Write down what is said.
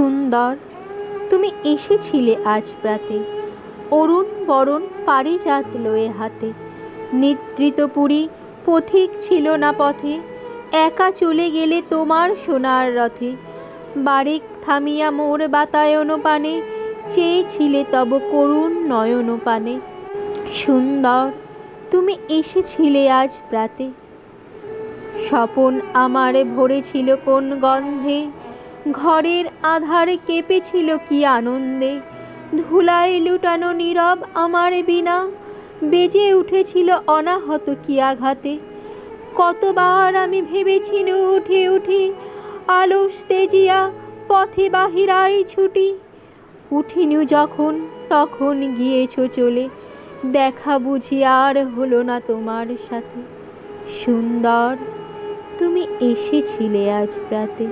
সুন্দর। তুমি এসেছিলে আজ প্রাতে অরুণ বরণ পারিজাত লয়ে হাতে। নিদ্রিত পুরী পথিক ছিল না পথে। একা চলে গেলে তোমার সোনার রথে। বারেক থামিয়া মোর বাতায়ন পানে, চেয়েছিলে তব করুণ নয়ন পানে। সুন্দর, তুমি এসেছিলে আজ প্রাতে স্বপন আমার ভরেছিল কোন গন্ধে। ঘরের আধারে কেঁপেছিল কি আনন্দে। ধুলায় লুটানো নীরব আমার বিনা বেজে উঠেছিল অনাহত কি আঘাতে। কতবার আমি ভেবেছিল উঠে উঠি আলস তেজিয়া পথে বাহিরাই ছুটি। উঠিনু যখন, তখন গিয়েছ চলে, দেখা বুঝি আর হলো না তোমার সাথে। সুন্দর, তুমি এসেছিলে আজ প্রাতে